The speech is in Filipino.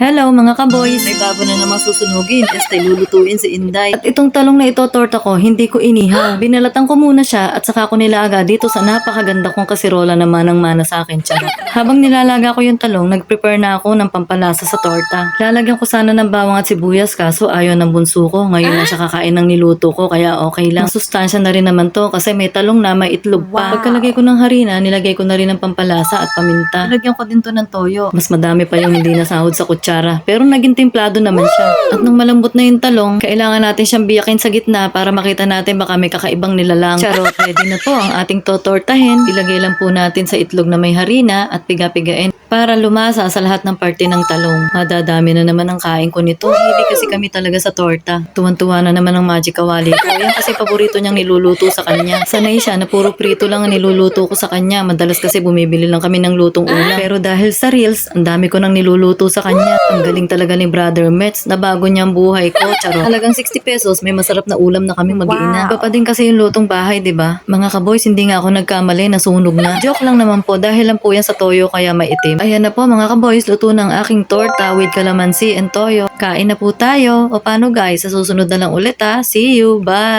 Hello mga kaboys! May bago na namang susunugin. Este, lulutuin si Inday. At itong talong na ito, torta ko, hindi ko inihaw. Binalatan ko muna siya at saka ko nilaga dito sa napakaganda kong kasirola na manang-mana sa akin. Charot. Habang nilalaga ko yung talong, nag-prepare na ako ng pampalasa sa torta. Lalagyan ko sana ng bawang at sibuyas kaso ayaw ng bunso ko. Ngayon na siya kakain ng niluto ko kaya okay lang. Masustansya na rin naman to kasi may talong na may itlog pa. Pagkalagay ko ng harina, nilagay ko na rin ng pampalasa at paminta. Nilagyan ko din to ng toyo. Mas madami pa yung hindi nasahod sa kutsara. Pero naging timplado naman siya. At nung malambot na yung talong, kailangan natin siyang biyakin sa gitna para makita natin baka may kakaibang nilalang. Charot, ready na to ang ating totortahin. Ilagay lang po natin sa itlog na may harina at piga-pigain para lumasa sa lahat ng parte ng talong. Madadami na naman ang kain ko nito. Hindi kasi kami talaga sa torta. Tuwan-tuwa na naman ang magic kawali ko. Yan kasi paborito niyang niluluto sa kanya. Sanay siya na puro prito lang ang niluluto ko sa kanya. Madalas kasi bumibili lang kami ng lutong ulam. Pero dahil sa reels, ang dami ko nang niluluto sa kanya. Ang galing talaga ni Brother Mets. Nabago niya ang buhay ko. Charot. Halagang 60 pesos, may masarap na ulam na kaming mag-iina. Iba pa din kasi yung lutong bahay, di ba? Mga kaboys, hindi nga ako nagkamali, nasunog na. Joke lang naman po, dahil lang po yan sa toyo kaya maitim. Ayan na po mga kaboys, luto ng aking torta with calamansi and toyo. Kain na po tayo. O paano guys, sa susunod na lang ulit ha. See you, bye!